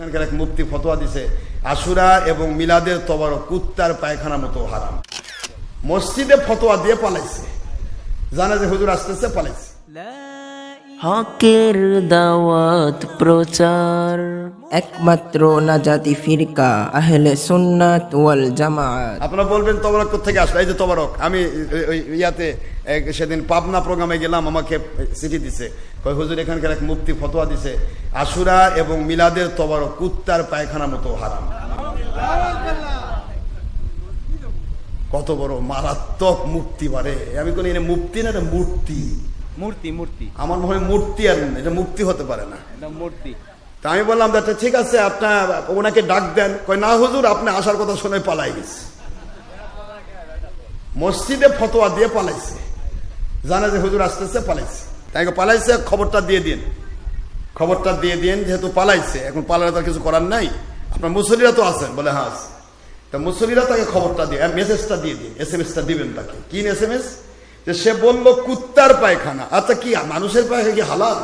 এখানকার এক মুক্তি ফতোয়া দিছে, আশুরা এবং মিলাদের তবর কুত্তার পায়খানা মতো হারাম। মসজিদে ফতোয়া দিয়ে পালাইছে। জানা যে হুজুর আসতেছে, পালাইছে। হকের দাওয়াত প্রচার। একমাত্র নাজাতি ফিরকা আহলে সুন্নাত ওয়াল জামাত। আপনারা বলবেন তবরক থেকে আসলো? এই যে তবরক আমি ইয়াতে এক সেদিন পাবনা প্রোগ্রামে গেলাম আমাকে চিঠি দিছে। কয় হুজুর এখানকার এক মুক্তি ফতোয়া দিছে আশুরা এবং মিলাদের তবরক কুত্তার পায়খানা মতো হারাম। কত বড় মারাত্মক মুক্তি বারে। আমি কোন মুক্তি না মূর্তি। মূর্তি মূর্তি। আমার মনে হয় মূর্তি আর এটা মুক্তি হতে পারে না। এটা মূর্তি। তা আমি বললাম আচ্ছা ঠিক আছে আপনার ওনাকে ডাক দেন। কয় না হুজুর আপনি আসার কথা শুনে পালাই গেছে। মসজিদে ফতোয়া দিয়ে পালাইছে। জানা যে হুজুর আসতেছে পালাইছে। তাই পালাইছে খবরটা দিয়ে দিন। খবরটা দিয়ে দিন যেহেতু পালাইছে এখন পালালে তার কিছু করার নাই। আপনার মুসলিরা তো আছেন বলে হ্যাঁ আছে তা মুসলিরা তাকে খবরটা দিয়ে মেসেজটা দিয়ে দিন এস এম এসটা দিবেন তাকে। কি এস এম এস যে সে বলল কুত্তার পায়খানা। আচ্ছা কি মানুষের পায়খানা কি হালাল?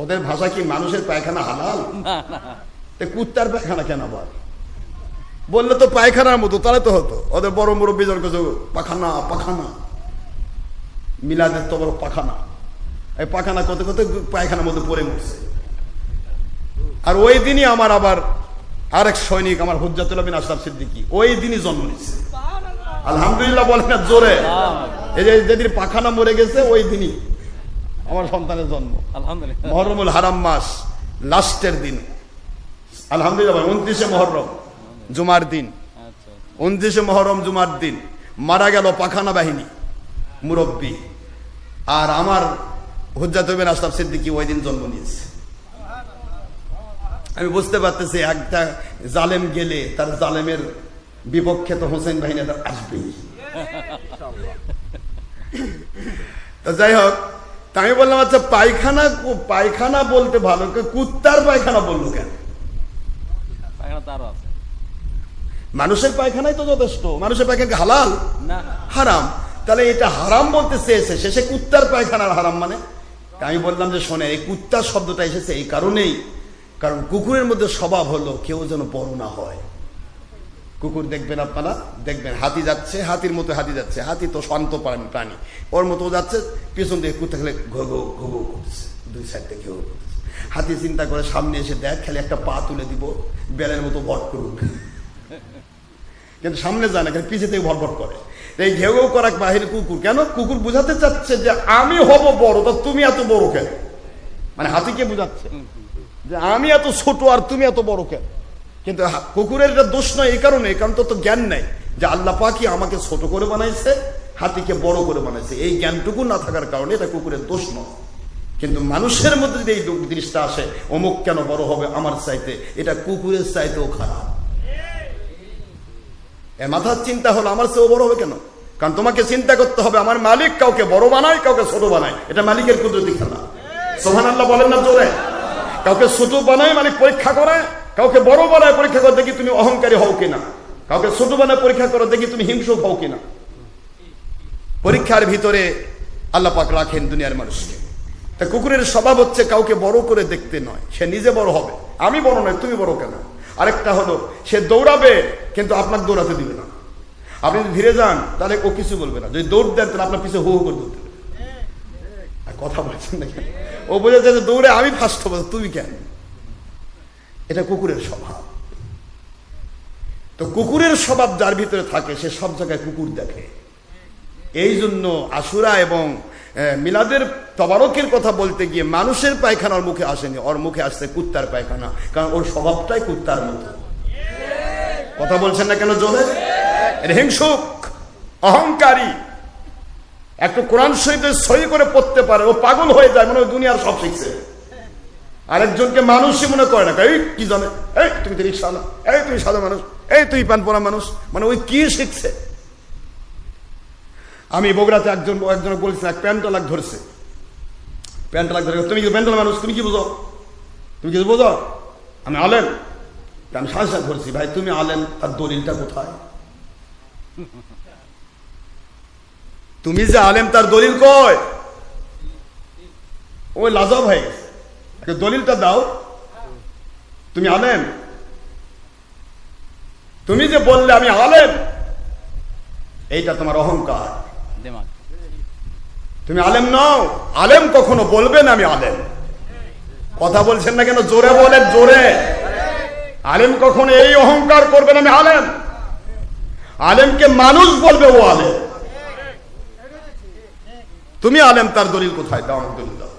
ওদের ভাষা কি মানুষের পায়খানা হালাল? কুত্তার পায়খানা কেন আবার? বললে তো পায়খানার মতো তাহলে তো হতো। ওদের বড় মুরব্বী জন কিছু পাখানা পাখানা। মিলাদের তো বড় পাখানা। এই পাখানা কত কত পায়খানার মধ্যে পড়ে মরছে। আর ওই দিনই আমার আবার আরেক সৈনিক আমার হুজ্জাতুল বিন আশরাফ সিদ্দিকী ওই দিনই জন্ম নিচ্ছে আলহামদুলিল্লাহ বলেন না জোরে। এই যে যেদিন পাখানা মরে গেছে ওই দিনই আমার সন্তানের জন্ম। আলহামদুলিল্লাহ। মহরমুল হারাম মাস লাস্টের দিন। আলহামদুলিল্লাহ উনত্রিশে মহরম জুমার দিন। আচ্ছা উনত্রিশে মহরম জুমার দিন। মারা গেল পাখানা বাহিনী মুরব্বী। আর আমার হুজ্জাত বিন আশরাফ সিদ্দিকী ওই দিন জন্ম নিয়েছে। আমি বুঝতে পারতেছি একটা জালেম গেলে তার জালেমের বিপক্ষে তো হোসেন বাহিনী তার আসবেই। তো যাই হোক তা আমি বললাম আচ্ছা পায়খানা পায়খানা বলতে ভালো কুত্তার পায়খানা বলল কেন? মানুষের পায়খানাই তো যথেষ্ট। মানুষের পায়খানা হালাল? না হারাম। তাহলে এটা হারাম বলতে চেয়েছে শেষে কুত্তার পায়খানার হারাম মানে? আমি বললাম যে শোনে এই কুত্তার শব্দটা এসেছে এই কারণেই। কারণ কুকুরের মধ্যে স্বভাব হলো কেউ যেন বড় না হয়। কুকুর দেখবেন আপনারা? দেখবেন, হাতি যাচ্ছে, হাতির মতো হাতি যাচ্ছে, হাতি তো শান্ত প্রাণী প্রাণী। ওর মতো যাচ্ছে, পিছন দিকে কুত্তা খেলে ঘো ঘো ঘো ঘো করছে দুই সাইড থেকে ঘো করছে হাতি চিন্তা করে, সামনে এসে দেখ, খেলে একটা পা তুলে দিব, বেলের মতো ভট করুক। কিন্তু সামনে যায় না পিছিয়ে থেকে ভটভট করে। এই ঘেউ ঘেউ করা বাহির কুকুর, কেন? কুকুর বুঝাতে চাচ্ছে যে আমি হব বড়, তা তুমি এত বড় কেন? মানে হাতিকে বুঝাচ্ছে যে আমি এত ছোট আর তুমি এত বড় কেন? কিন্তু কুকুরের এটা দোষ নয় এই কারণে কারণ তো জ্ঞান নেই যে আল্লাহ পাকি আমাকে ছোট করে বানাইছে, হাতিকে বড় করে বানাইছে। এই জ্ঞানটুকু না থাকার কারণে এটা কুকুরের দোষ নয়। কিন্তু মানুষের মধ্যে যদি এই জিনিসটা আসে, অমুক কেন বড় হবে আমার চাইতে, এটা কুকুরের চাইতেও খারাপ। এর মাথার চিন্তা হলো, আমার চেয়েও বড় হবে কেন? কারণ তোমাকে চিন্তা করতে হবে, আমার মালিক কাউকে বড় বানায়, কাউকে ছোট বানায়। এটা মালিকের কুদরতি খেলা। সোহান আল্লাহ বলেন না জোরে। কাউকে ছোট বানায় মালিক পরীক্ষা করে কাউকে বড় বানায় পরীক্ষা করে, দেখি তুমি অহংকারী হও কিনা। কাউকে ছোট বানায় পরীক্ষা করে, দেখি তুমি হিংসুক হও কিনা। পরীক্ষার ভিতরে আল্লাহ পাক রাখেন দুনিয়ার মানুষকে। তা কুকুরের স্বভাব হচ্ছে কাউকে বড় করে দেখতে নয়, সে নিজে বড় হবে। আমি বড় নয়, তুমি বড় কেন? আরেকটা হলো, সে দৌড়াবে, কিন্তু আপনাকে দৌড়াতে দিবে না। আপনি যদি ধীরে যান, তাহলে ও কিছু বলবে না। যদি দৌড় দেন, তাহলে আপনার পিছনে হু হু করে দৌড়তে কথা বলছেন না ও বোঝাচ্ছে যে দৌড়ে আমি ফার্স্ট হব তুমি কেন? এটা কুকুরের স্বভাব। তো কুকুরের স্বভাব যার ভিতরে থাকে, সে সব জায়গায় কুকুর দেখে। এই জন্য আশুরা এবং মিলাদের তবারকের কথা বলতে গিয়ে মানুষের পায়খানা ওর মুখে আসেনি, ওর মুখে আসছে কুত্তার পায়খানা, কারণ ওর স্বভাবটাই কুত্তার মতো। কথা বলছেন না কেন এটা হিংসুক, অহংকারী। একটু কোরআন শরীফে সই করে পড়তে পারে, ও পাগল হয়ে যায় মানে দুনিয়ার সব শিখছে। আরেকজনকে মানুষই মনে করে না। এই, কি জানে? এই, তুমি তো রিক্সা এই, তুমি সাদা মানুষ। এই তুই প্যান পরা মানুষ। মানে ওই কি শিখছে? আমি বগুড়াতে একজন একজন বলছি, এক প্যান্টালাক ধরছে। প্যান্টালাক ধরে, তুমি কি প্যান্টাল মানুষ? তুমি কি বুঝো? তুমি কি বোঝো? আমি আলেন আমি সাথে সাথে ধরছি। ভাই, তুমি আলেন তার দলিলটা কোথায়? তুমি যে আলেম, তার দলিল কয়? ওই লাজব হয়ে গেছে। দলিলটা দাও। তুমি আলেম। তুমি যে বললে আমি আলেম এইটা তোমার অহংকার। তুমি আলেম নাও আলেম কখনো বলবে না আমি আলেম। কথা বলছেন না কেন? জোরে বলেন জোরে। আলেম কখনো এই অহংকার করবেন আমি আলেম। আলেমকে মানুষ বলবে ও আলেম। তুমি আলেম তার দলিল কোথায়? দাও আমার দলিল দাও।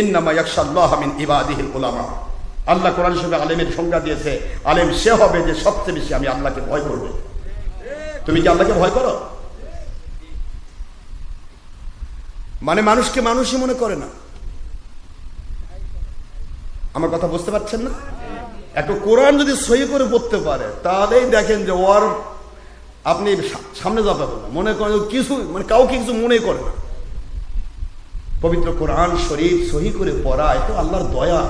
ইন্নামা ইয়াকশাল্লাহ মিন ইবাদিহিল উলামা। আল্লাহ কোরআন শরীফে আলেমের সংজ্ঞা দিয়েছে, আলেম সে হবে যে সবচেয়ে বেশি আমি আল্লাহকে ভয় করবে। তুমি কি আল্লাহকে ভয় করো? মানে মানুষকে মানুষই মনে করে না। আমার কথা বুঝতে পারছেন না? একটা কোরআন যদি সই করে পড়তে পারে, তাহলেই দেখেন যে ওর আপনি সামনে যাবেন না মনে করেন কিছু মানে কাউকে কিছু মনে করে না। পবিত্র কোরআন শরীফ সহি করে পড়া, এ তো আল্লাহর দয়া।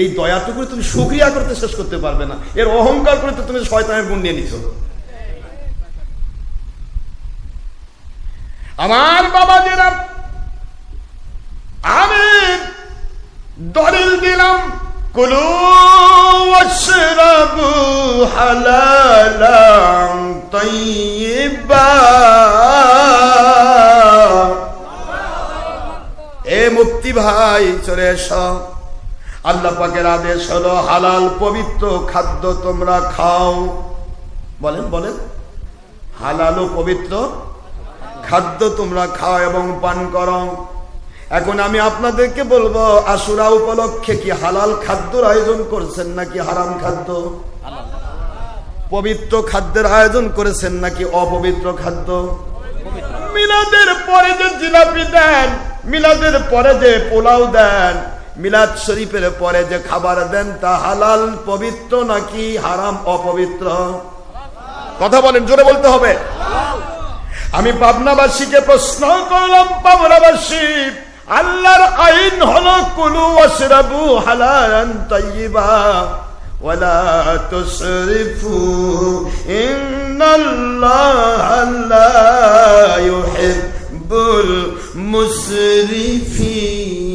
এই দয়াটুকু তুমি সুক্রিয়া করতে শেষ করতে পারবে না। এর অহংকার করে তো তুমি শয়তানের গুণ নিয়ে নিছো। আমার বাবা যেরা আমি দলিল দিলাম, কুলু ওয়াশরাবু হালালাম তাইয়্যিবা মুক্তি ভাই, চলে এসো। আল্লাহ পাকের আদেশ হলো, হালাল পবিত্র খাদ্য তোমরা খাও। বলেন বলেন। হালাল ও পবিত্র খাদ্য তোমরা খাও এবং পান করো। এখন আমি আপনাদেরকে বলব, আশুরা উপলক্ষে কি হালাল খাদ্যর আয়োজন করছেন নাকি হারাম খাদ্য? পবিত্র খাদ্যের আয়োজন করেছেন নাকি অপবিত্র খাদ্য? মিলাদের পরে যে জিলাপি দেন মিলাদের পরে যে পোলাও দেন, মিলাদ শরীফের পরে যে খাবার দেন, তা হালাল, পবিত্র নাকি হারাম, অপবিত্র? কথা বলেন, জোরে বলতে হবে। আমি পাবনাবাসীকে প্রশ্ন করলাম, পাবনাবাসী, আল্লাহর আইন হলো, কুলু ওয়াশরাবু হালালান তাইয়্যিবা ওয়ালা তুসরিফু ইন্নাল্লাহা লা ইউহিব্বুল মুসরিফিন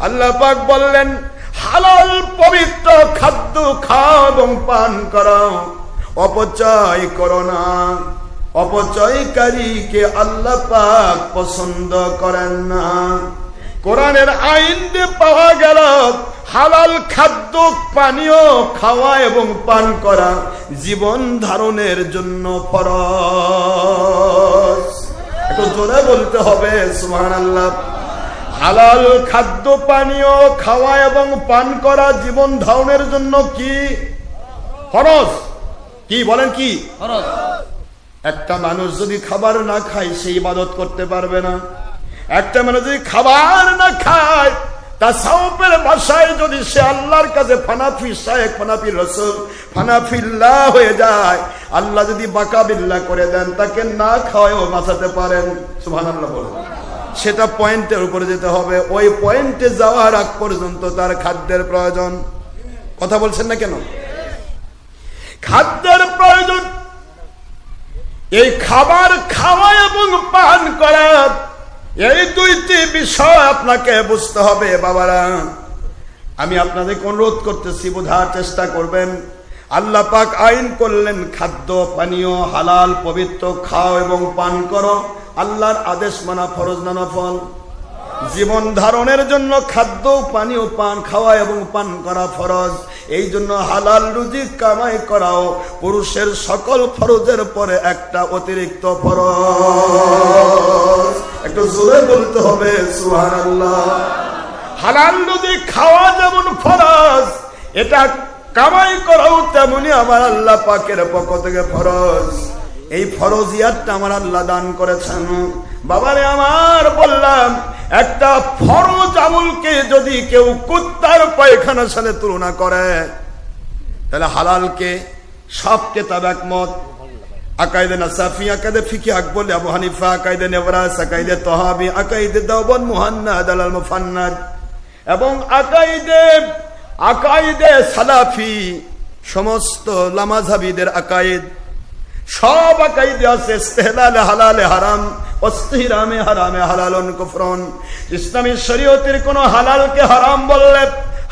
আল্লাহ পাক বললেন, হালাল পবিত্র খাদ্য খাও এবং পান করো। অপচয় করো না। অপচয়কারীকে আল্লাহ পাক পছন্দ করেন না। কোরআনের আইন পাওয়া গেল হালাল খাদ্য পানীয় খাওয়া এবং পান করা জীবন ধারণের জন্য ফরজ। একটু জোরে বলতে হবে সুবহান আল্লাহ হালাল খাদ্য পানীয় খাওয়া এবং পান করা জীবন ধারণের জন্য কি? খরচ কি বলেন কি? একটা মানুষ যদি খাবার না খায় সেই ইবাদত করতে পারবে না। একটা মানুষ যদি খাবার না খায় তা সাউপের ভাষায় যদি সে আল্লাহর কাছে ফানাফি, শায়েক ফানাফি, রসুল হয়ে যায়, আল্লাহ যদি বাকাবিল্লা করে দেন, তাকে না খাওয়ায়ও বাঁচাতে পারেন। সুবহানাল্লাহ বলেন। সেটা পয়েন্টের উপরে যেতে হবে। ওই পয়েন্টে যাওয়ার আগ পর্যন্ত তার খাদ্যের প্রয়োজন। কথা বলছেন না কেন? খাদ্যের প্রয়োজন। এই খাবার খাওয়া এবং পান করা এই দুইটি বিষয় আপনাকে বুঝতে হবে, বাবারা। আমি আপনাদেরকে অনুরোধ করতেছি, বোঝার চেষ্টা করবেন। আল্লাহ পাক আইন করলেন, খাদ্য, পানীয়, হালাল, পবিত্র, খাও এবং পান করো। আল্লাহর আদেশ মানা ফরজ নানা ফল জীবন ধারণের জন্য খাদ্য, পানীয়, পান, খাওয়া এবং পান করা ফরজ। এই জন্য হালাল রুজি কামাই করাও পুরুষের সকল ফরজের পরে একটা অতিরিক্ত ফরজ। একটু জোরে বলতে হবে, সুবহানাল্লাহ। হালাল রুজি খাওয়া যেমন ফরজ, এটা কামাই করাও তেমনি আমার আল্লাহ পাকের পক্ষ থেকে ফরজ। এই ফরজিয়াতটা আমার আল্লাহ দান করেছেন। বাবারে, আমার বললাম, একটা ফরজ আমলকে যদি কেউ কুত্তার পায়খানার সাথে তুলনা করে, তাহলে হালালকে সব কেতাব একমত। আকাইদে নাসাফি, আকাইদে ফিকি আকবর আবু হানিফা, আকাইদে নেবরাস, আকাইদে তহাবি, আকাইদে দাওবন মুহান্নাদ আলাল মুফান্নাদ। এবং আকাইদে আকাইদে সালাফি, সমস্ত লামাজাবিদের আকাইদ। সব আকাইদে আছে, ইস্তেহলালে হালালে হারাম অস্তিরামে হারামে হালালন কুফরন। ইসলামী শরীয়তের কোন হালালকে হারাম বললে,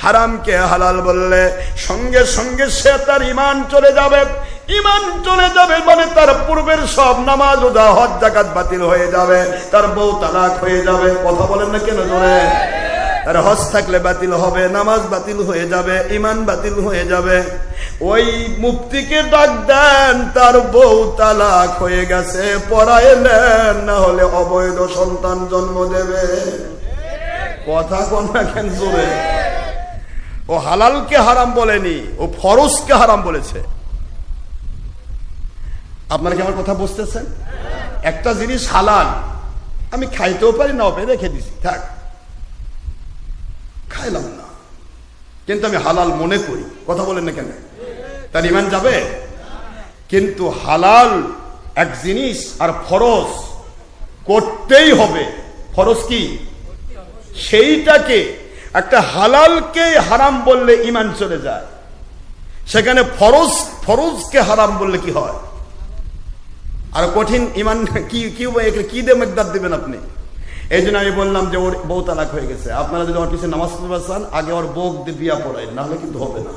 হারামকে হালাল বললে, সঙ্গে সঙ্গে সে তার ইমান চলে যাবে। ইমান চলে যাবে মানে তার পূর্বের সব নামাজ রোজা হজ জাকাত বাতিল হয়ে যাবে। তার বউ তালাক হয়ে যাবে। কথা বলেন না কেন জোরে? তার হজ থাকলে বাতিল হবে, নামাজ বাতিল হয়ে যাবে ইমান বাতিল হয়ে যাবে। ওই মুক্তিকে ডাক দেন, তার বউ তালাক হয়ে গেছে পড়াইলেন না হলে অবৈধ সন্তান জন্ম দেবে। কথা কোন কেন জোরে? ও হালালকে হারাম বলেনি, ও ফরজকে হারাম বলেছে। আপনারা কি আমার কথা বুঝতেছেন? একটা জিনিস হালাল, আমি খাইতেও পারি না হবে রেখে দিছি। থাক। খাইলাম না। কিন্তু আমি হালাল মনে করি। কথা বলেন না কেন? তার ইমান যাবে? কিন্তু হালাল এক জিনিস আর ফরজ করতেই হবে। ফরজ কি? সেইটাকে, একটা হালালকে হারাম বললে ইমান চলে যায়। সেখানে ফরজ, ফরজকে হারাম বললে কি হয়? আর কঠিন ইমান কি কি কি দিয়ে মেকদার দিবেন আপনি? এই জন্য আমি বললাম যে ওর বউ তালাক হয়ে গেছে। আপনারা যদি আমার পিছনে নামাজ পড়তে চান, আগে ওর বউ দিয়ে বিয়া পড়াই নাহলে কিন্তু হবে না।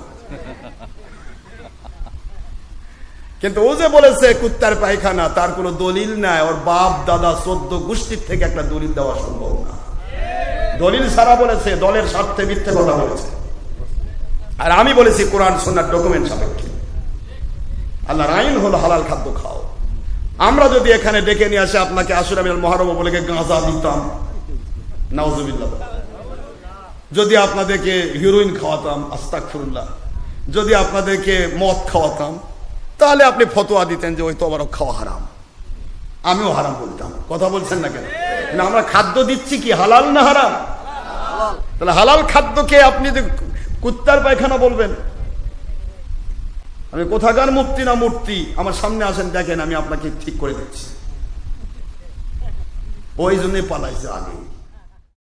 কিন্তু ও যে বলেছে, কুত্তার পায়খানা, তার কোনো দলিল নাই। ওর বাপ, দাদা, সদ্য গোষ্ঠীর থেকে একটা দলিল দেওয়া সম্ভব না। দলিল সারা বলেছে, দলের স্বার্থে মিথ্যে কথা বলেছে। আর আমি বলেছি, কোরআন সোনার ডকুমেন্ট সাপেক্ষে। আল্লাহর আইন হলো হালাল খাদ্য খাও আমরা যদি এখানে ডেকে নিয়ে আসে, আপনাকে আশুরামিল মহারম বলে গাঁজা দিতাম। নাউজুবিল্লাহ। যদি আপনাদেরকে হিরোইন খাওয়াতাম আস্তাক ফুরুল্লাহ যদি আপনাদেরকে মদ খাওয়াতাম, তাহলে আপনি ফতোয়া দিতেন যে ওই তো আবারও খাওয়া হারাম। আমিও হারাম বলতাম। কথা বলছেন না কেন? না, আমরা খাদ্য দিচ্ছি কি, হালাল না হারাম? তাহলে হালাল খাদ্যকে আপনি যে কুত্তার পায়খানা বলবেন আমি কোথাকার মূর্তি না মূর্তি? আমার সামনে আসেন, দেখেন, আমি আপনাকে ঠিক করে দিচ্ছি। ওই জন্যে পালাইছে আগে।